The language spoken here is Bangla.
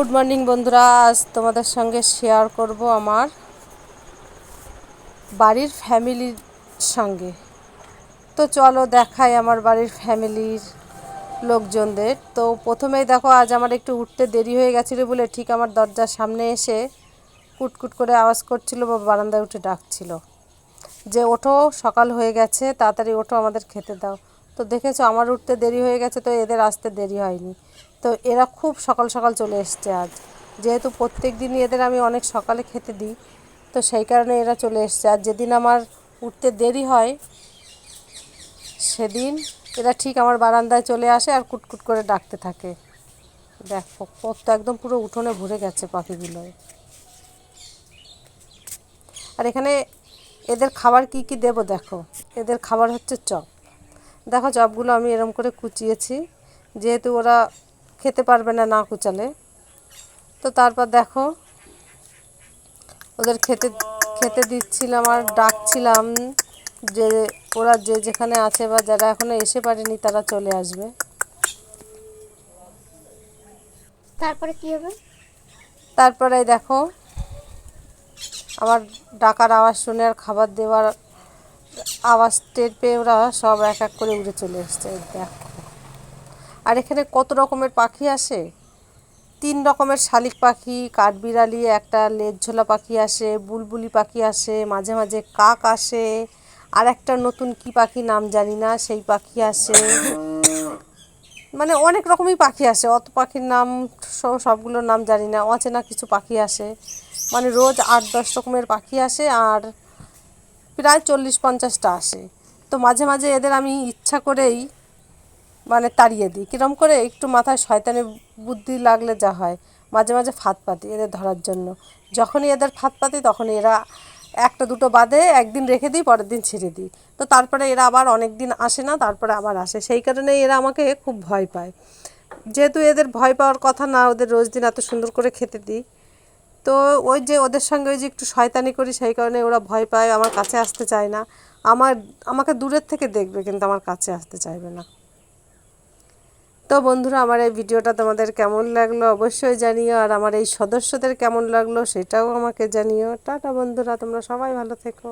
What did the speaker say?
গুড মর্নিং বন্ধুরা, আজ তোমাদের সঙ্গে শেয়ার করব আমার বাড়ির ফ্যামিলির সঙ্গে। তো চলো দেখাই আমার বাড়ির ফ্যামিলির লোকজনদের। তো প্রথমেই দেখো, আজ আমার একটু উঠতে দেরি হয়ে গেছিল বলে ঠিক আমার দরজার সামনে এসে কুটকুট করে আওয়াজ করছিল বা বারান্দায় উঠে ডাকছিল যে, ওঠো, সকাল হয়ে গেছে, তাড়াতাড়ি ওঠো, আমাদের খেতে দাও। তো দেখেছ, আমার উঠতে দেরি হয়ে গেছে, তো এদের আসতে দেরি হয়নি। তো এরা খুব সকাল সকাল চলে এসছে আজ। যেহেতু প্রত্যেক দিনই এদের আমি অনেক সকালে খেতে দিই, তো সেই কারণে এরা চলে এসছে। আর যেদিন আমার উঠতে দেরি হয়, সেদিন এরা ঠিক আমার বারান্দায় চলে আসে আর কুটকুট করে ডাকতে থাকে। দেখো কত একদম পুরো উঠোনে ভরে গেছে পাখিগুলোয়। আর এখানে এদের খাবার কি কি দেব দেখো? এদের খাবার হচ্ছে চপ। দেখো চপগুলো আমি এরম করে কুচিয়েছি। যেহেতু ওরা খেতে পারবে না না কুচালে। তো তারপর দেখো ওদের খেতে খেতে দিচ্ছিলাম আর ডাকছিলাম যে ওরা যে যেখানে আছে বা যারা এখনও এসে পারেনি তারা চলে আসবে। তারপরে কি হবে? তারপরে দেখো আমার ডাকার আওয়াজ শুনে আর খাবার দেওয়ার আওয়াজ টের পেয়ে ওরা সব এক এক করে উড়ে চলে এসছে দেখো। এখানে কত রকমের পাখি আসে? তিন রকমের শালিক পাখি, কাঠবিড়ালি, একটা লেজঝোলা পাখি আসে, বুলবুলি পাখি আসে, মাঝে মাঝে কাক আসে, আর একটা নতুন কি পাখি নাম জানি না, সেই পাখি আসে। মানে অনেক রকমই পাখি আসে, অত পাখির নাম সব সবগুলোর নাম জানি না, অচেনা কিছু পাখি আসে। মানে রোজ আট দশ রকমের পাখি আসে আর প্রায় চল্লিশ পঞ্চাশটা আসে। তো মাঝে মাঝে এদের আমি ইচ্ছা করেই মানে তাড়িয়ে দিই। কীরম করে একটু মাথায় শয়তানি বুদ্ধি লাগলে যা হয়, মাঝে মাঝে ফাঁদ পাতি এদের ধরার জন্য। যখনই এদের ফাঁদ পাতি, তখনই এরা একটা দুটো বাদে একদিন রেখে দিই, পরের দিন ছেড়ে দিই। তো তারপরে এরা আবার অনেক দিন আসে না, তারপরে আবার আসে। সেই কারণে এরা আমাকে খুব ভয় পায়। যেহেতু এদের ভয় পাওয়ার কথা না, ওদের রোজ দিন এত সুন্দর করে খেতে দিই। তো ওই যে ওদের সঙ্গে ওই যে একটু শয়তানি করি, সেই কারণে ওরা ভয় পায়, আমার কাছে আসতে চায় না। আমার, আমাকে দূরের থেকে দেখবে, কিন্তু আমার কাছে আসতে চাইবে না। তো বন্ধুরা, আমার এই ভিডিওটা তোমাদের কেমন লাগল অবশ্যই জানিও, আর আমার এই সদস্যদের কেমন লাগল সেটাও আমাকে জানিও। টাটা বন্ধুরা, তোমরা সবাই ভালো থেকো।